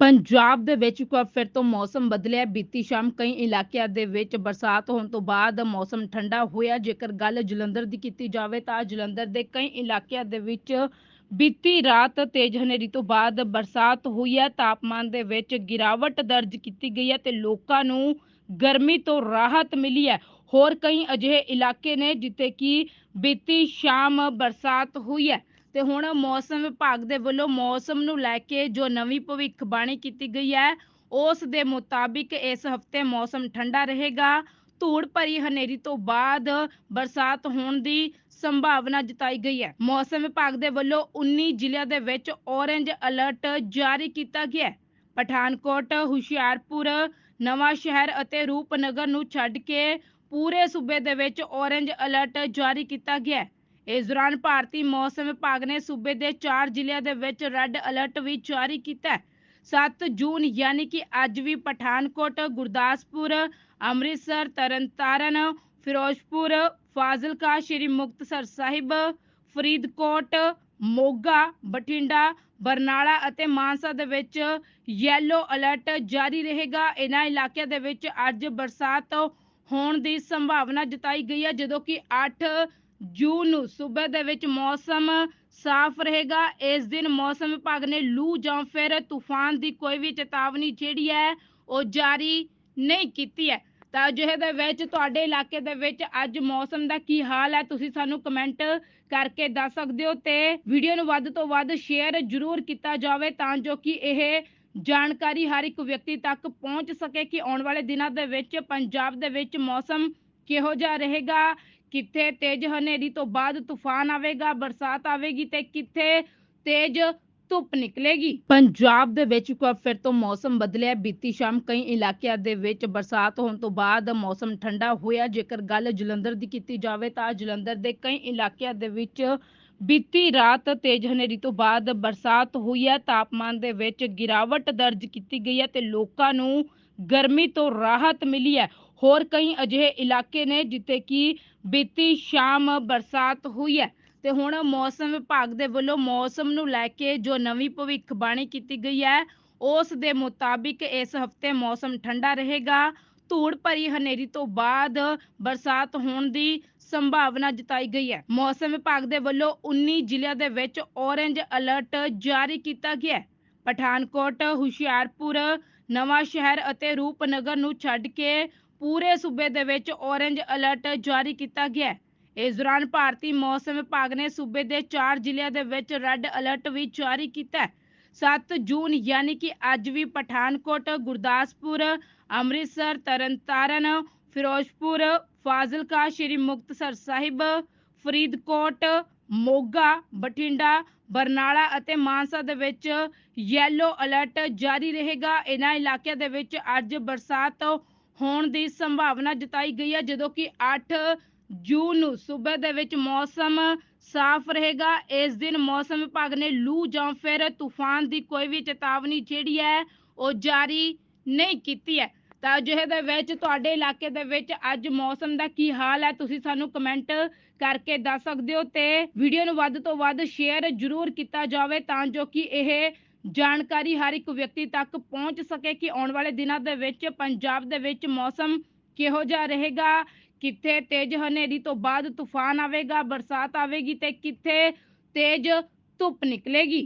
ਪੰਜਾਬ ਦੇ ਵਿੱਚ ਇੱਕ ਵਾਰ ਫਿਰ ਤੋਂ ਮੌਸਮ ਬਦਲਿਆ। ਬੀਤੀ ਸ਼ਾਮ ਕਈ ਇਲਾਕਿਆਂ ਦੇ ਵਿੱਚ ਬਰਸਾਤ ਹੋਣ ਤੋਂ ਬਾਅਦ ਮੌਸਮ ਠੰਡਾ ਹੋਇਆ। ਜੇਕਰ ਗੱਲ ਜਲੰਧਰ ਦੀ ਕੀਤੀ ਜਾਵੇ ਤਾਂ ਜਲੰਧਰ ਦੇ ਕਈ ਇਲਾਕਿਆਂ ਦੇ ਵਿੱਚ ਬੀਤੀ ਰਾਤ ਤੇਜ਼ ਹਨੇਰੀ ਤੋਂ ਬਾਅਦ ਬਰਸਾਤ ਹੋਈ ਹੈ। ਤਾਪਮਾਨ ਦੇ ਵਿੱਚ ਗਿਰਾਵਟ ਦਰਜ ਕੀਤੀ ਗਈ ਹੈ ਤੇ ਲੋਕਾਂ ਨੂੰ ਗਰਮੀ ਤੋਂ ਰਾਹਤ ਮਿਲੀ ਹੈ। ਹੋਰ ਕਈ ਅਜਿਹੇ ਇਲਾਕੇ ਨੇ ਜਿੱਥੇ ਕਿ ਬੀਤੀ ਸ਼ਾਮ ਬਰਸਾਤ ਹੋਈ ਹੈ। ਤੇ ਹੁਣ ਮੌਸਮ ਵਿਭਾਗ ਦੇ ਵੱਲੋਂ ਮੌਸਮ ਨੂੰ ਲੈ ਕੇ ਜੋ ਨਵੀਂ ਭਵਿੱਖਬਾਣੀ ਕੀਤੀ ਗਈ ਹੈ, ਉਸ ਦੇ ਮੁਤਾਬਿਕ ਇਸ ਹਫ਼ਤੇ ਮੌਸਮ ਠੰਡਾ ਰਹੇਗਾ। ਧੂੜ ਭਰੀ ਹਨੇਰੀ ਤੋਂ ਬਾਅਦ ਬਰਸਾਤ ਹੋਣ ਦੀ ਸੰਭਾਵਨਾ ਜਤਾਈ ਗਈ ਹੈ। ਮੌਸਮ ਵਿਭਾਗ ਦੇ ਵੱਲੋਂ 19 ਜ਼ਿਲ੍ਹਿਆਂ ਦੇ ਵਿੱਚ ਔਰੇਂਜ ਅਲਰਟ ਜਾਰੀ ਕੀਤਾ ਗਿਆ ਹੈ। ਪਠਾਨਕੋਟ, ਹੁਸ਼ਿਆਰਪੁਰ, ਨਵਾਂ ਸ਼ਹਿਰ ਅਤੇ ਰੂਪਨਗਰ ਨੂੰ ਛੱਡ ਕੇ ਪੂਰੇ ਸੂਬੇ ਦੇ ਵਿੱਚ ਔਰੇਂਜ ਅਲਰਟ ਜਾਰੀ ਕੀਤਾ ਗਿਆ ਹੈ। ਇਸ ਦੌਰਾਨ ਭਾਰਤੀ ਮੌਸਮ ਵਿਭਾਗ ਨੇ ਸੂਬੇ ਦੇ 4 ਜ਼ਿਲ੍ਹਿਆਂ ਦੇ ਵਿੱਚ ਰੈੱਡ ਅਲਰਟ ਵੀ ਜਾਰੀ ਕੀਤਾ ਹੈ। 7 ਜੂਨ ਯਾਨੀ ਕਿ ਅੱਜ ਵੀ ਪਠਾਨਕੋਟ, ਗੁਰਦਾਸਪੁਰ, ਅੰਮ੍ਰਿਤਸਰ, ਤਰਨਤਾਰਨ, ਫਿਰੋਜ਼ਪੁਰ, ਫਾਜ਼ਿਲਕਾ, ਸ਼੍ਰੀ ਮੁਕਤਸਰ ਸਾਹਿਬ, ਫਰੀਦਕੋਟ, ਮੋਗਾ, ਬਠਿੰਡਾ, ਬਰਨਾਲਾ ਅਤੇ ਮਾਨਸਾ ਦੇ ਵਿੱਚ ਯੈਲੋ ਅਲਰਟ ਜਾਰੀ ਰਹੇਗਾ। ਇਹਨਾਂ ਇਲਾਕਿਆਂ ਦੇ ਵਿੱਚ ਅੱਜ ਬਰਸਾਤ ਹੋਣ ਦੀ ਸੰਭਾਵਨਾ ਜਤਾਈ ਗਈ ਹੈ, ਜਦੋਂ ਕਿ 8 ਜੂਨ ਨੂੰ ਸੂਬੇ ਦੇ ਵਿੱਚ ਮੌਸਮ ਸਾਫ਼ ਰਹੇਗਾ। ਇਸ ਦਿਨ ਮੌਸਮ ਵਿਭਾਗ ਨੇ ਲੂ ਜਾਂ ਫਿਰ ਤੂਫਾਨ ਦੀ ਕੋਈ ਵੀ ਚੇਤਾਵਨੀ ਜਿਹੜੀ ਹੈ, ਉਹ ਜਾਰੀ ਨਹੀਂ ਕੀਤੀ ਹੈ। ਤਾਂ ਅਜਿਹੇ ਦੇ ਵਿੱਚ, ਤੁਹਾਡੇ ਇਲਾਕੇ ਦੇ ਵਿੱਚ ਅੱਜ ਮੌਸਮ ਦਾ ਕੀ ਹਾਲ ਹੈ, ਤੁਸੀਂ ਸਾਨੂੰ ਕਮੈਂਟ ਕਰਕੇ ਦੱਸ ਸਕਦੇ ਹੋ ਤੇ ਵੀਡੀਓ ਨੂੰ ਵੱਧ ਤੋਂ ਵੱਧ ਸ਼ੇਅਰ ਜ਼ਰੂਰ ਕੀਤਾ ਜਾਵੇ ਤਾਂ ਜੋ ਕਿ ਇਹ ਜਾਣਕਾਰੀ ਹਰ ਇੱਕ ਵਿਅਕਤੀ ਤੱਕ ਪਹੁੰਚ ਸਕੇ ਕਿ ਆਉਣ ਵਾਲੇ ਦਿਨਾਂ ਦੇ ਵਿੱਚ, ਪੰਜਾਬ ਦੇ ਵਿੱਚ ਮੌਸਮ ਕਿਹੋ ਜਿਹਾ ਰਹੇਗਾ। ਕਿੱਥੇ ਤੇਜ਼ ਹਨੇਰੀ ਤੋਂ ਬਾਅਦ ਤੂਫਾਨ ਆਵੇਗਾ, ਬਰਸਾਤ ਆਵੇਗੀ ਤੇ ਕਿੱਥੇ ਤੇਜ਼ ਧੁੱਪ ਨਿਕਲੇਗੀ? ਪੰਜਾਬ ਦੇ ਵਿੱਚ ਇੱਕ ਵਾਰ ਫਿਰ ਤੋਂ ਮੌਸਮ ਬਦਲਿਆ। ਬੀਤੀ ਸ਼ਾਮ ਕਈ ਇਲਾਕਿਆਂ ਦੇ ਵਿੱਚ ਬਰਸਾਤ ਹੋਣ ਤੋਂ ਬਾਅਦ ਮੌਸਮ ਠੰਡਾ ਹੋਇਆ। ਜੇਕਰ ਗੱਲ ਜਲੰਧਰ ਦੀ ਕੀਤੀ ਜਾਵੇ ਤਾਂ ਜਲੰਧਰ ਦੇ ਕਈ ਇਲਾਕਿਆਂ ਦੇ ਵਿੱਚ ਬੀਤੀ ਰਾਤ ਤੇਜ਼ ਹਨੇਰੀ ਤੋਂ ਬਾਅਦ ਬਰਸਾਤ ਹੋਈ ਹੈ। ਤਾਪਮਾਨ ਦੇ ਵਿੱਚ ਗਿਰਾਵਟ ਦਰਜ ਕੀਤੀ ਗਈ ਹੈ ਤੇ ਲੋਕਾਂ ਨੂੰ ਗਰਮੀ ਤੋਂ ਰਾਹਤ ਮਿਲੀ ਹੈ। ਹੋਰ ਕਈ ਅਜਿਹੇ ਇਲਾਕੇ ਨੇ ਜਿੱਥੇ ਕਿ ਬੀਤੀ ਸ਼ਾਮ ਬਰਸਾਤ ਹੋਈ ਹੈ ਤੇ ਹੁਣ ਮੌਸਮ ਵਿਭਾਗ ਦੇ ਵੱਲੋਂ ਮੌਸਮ ਨੂੰ ਲੈ ਕੇ ਜੋ ਨਵੀਂ ਭਵਿੱਖਬਾਣੀ ਕੀਤੀ ਗਈ ਹੈ, ਉਸ ਦੇ ਮੁਤਾਬਿਕ ਇਸ ਹਫ਼ਤੇ ਮੌਸਮ ਠੰਡਾ ਰਹੇਗਾ। ਧੂੜ ਭਰੀ ਹਨੇਰੀ ਤੋਂ ਬਾਅਦ ਬਰਸਾਤ ਹੋਣ ਦੀ ਸੰਭਾਵਨਾ ਜਤਾਈ ਗਈ ਹੈ। ਮੌਸਮ ਵਿਭਾਗ ਦੇ ਵੱਲੋਂ 19 ਜ਼ਿਲ੍ਹਿਆਂ ਦੇ ਵਿੱਚ ਔਰੇਂਜ ਅਲਰਟ ਜਾਰੀ ਕੀਤਾ ਗਿਆ ਹੈ। ਪਠਾਨਕੋਟ, ਹੁਸ਼ਿਆਰਪੁਰ ਨਵਾਂ ਸ਼ਹਿਰ ਅਤੇ ਰੂਪਨਗਰ ਨੂੰ ਛੱਡ ਕੇ ਪੂਰੇ ਸੂਬੇ ਦੇ ਵਿੱਚ ਔਰੰਜ ਅਲਰਟ ਜਾਰੀ ਕੀਤਾ ਗਿਆ ਹੈ। ਇਸ ਦੌਰਾਨ ਭਾਰਤੀ ਮੌਸਮ ਵਿਭਾਗ ਨੇ ਸੂਬੇ ਦੇ 4 ਜ਼ਿਲ੍ਹਿਆਂ ਦੇ ਵਿੱਚ ਰੈੱਡ ਅਲਰਟ ਵੀ ਜਾਰੀ ਕੀਤਾ ਹੈ। 7 ਜੂਨ ਯਾਨੀ ਕਿ ਅੱਜ ਵੀ ਪਠਾਨਕੋਟ, ਗੁਰਦਾਸਪੁਰ, ਅੰਮ੍ਰਿਤਸਰ, ਤਰਨਤਾਰਨ, ਫਿਰੋਜ਼ਪੁਰ, ਫਾਜ਼ਿਲਕਾ, ਸ਼੍ਰੀ ਮੁਕਤਸਰ ਸਾਹਿਬ, ਫਰੀਦਕੋਟ ਮੋਗਾ, ਬਠਿੰਡਾ, ਬਰਨਾਲਾ ਅਤੇ ਮਾਨਸਾ ਦੇ ਵਿੱਚ ਯੈਲੋ ਅਲਰਟ ਜਾਰੀ ਰਹੇਗਾ। ਇਹਨਾਂ ਇਲਾਕਿਆਂ ਦੇ ਵਿੱਚ ਅੱਜ ਬਰਸਾਤ ਹੋਣ ਦੀ ਸੰਭਾਵਨਾ ਜਤਾਈ ਗਈ ਹੈ, ਜਦੋਂ ਕਿ 8 ਜੂਨ ਨੂੰ ਸੂਬੇ ਦੇ ਵਿੱਚ ਮੌਸਮ ਸਾਫ਼ ਰਹੇਗਾ। ਇਸ ਦਿਨ ਮੌਸਮ ਵਿਭਾਗ ਨੇ ਲੂ ਜਾਂ ਫਿਰ ਤੂਫਾਨ ਦੀ ਕੋਈ ਵੀ ਚੇਤਾਵਨੀ ਜਿਹੜੀ ਹੈ, ਉਹ ਜਾਰੀ ਨਹੀਂ ਕੀਤੀ ਹੈ। ਤਾਂ ਅਜਿਹੇ ਦੇ ਵਿੱਚ, ਤੁਹਾਡੇ ਇਲਾਕੇ ਦੇ ਵਿੱਚ ਅੱਜ ਮੌਸਮ ਦਾ ਕੀ ਹਾਲ ਹੈ? ਤੁਸੀਂ ਸਾਨੂੰ ਕਮੈਂਟ ਕਰਕੇ ਦੱਸ ਸਕਦੇ ਹੋ ਤੇ ਵੀਡੀਓ ਨੂੰ ਵੱਧ ਤੋਂ ਵੱਧ ਸ਼ੇਅਰ ਜ਼ਰੂਰ ਕੀਤਾ ਜਾਵੇ ਤਾਂ ਜੋ ਕਿ ਇਹ ਜਾਣਕਾਰੀ ਹਰ ਇੱਕ ਵਿਅਕਤੀ ਤੱਕ ਪਹੁੰਚ ਸਕੇ ਕਿ ਆਉਣ ਵਾਲੇ ਦਿਨਾਂ ਦੇ ਵਿੱਚ ਪੰਜਾਬ ਦੇ ਵਿੱਚ ਮੌਸਮ ਕਿਹੋ ਜਿਹਾ ਰਹੇਗਾ, ਕਿੱਥੇ ਤੇਜ਼ ਹਨੇਰੀ ਤੋਂ ਬਾਅਦ ਤੂਫਾਨ ਆਵੇਗਾ, ਬਰਸਾਤ ਆਵੇਗੀ ਤੇ ਕਿੱਥੇ ਤੇਜ਼ ਧੁੱਪ ਨਿਕਲੇਗੀ।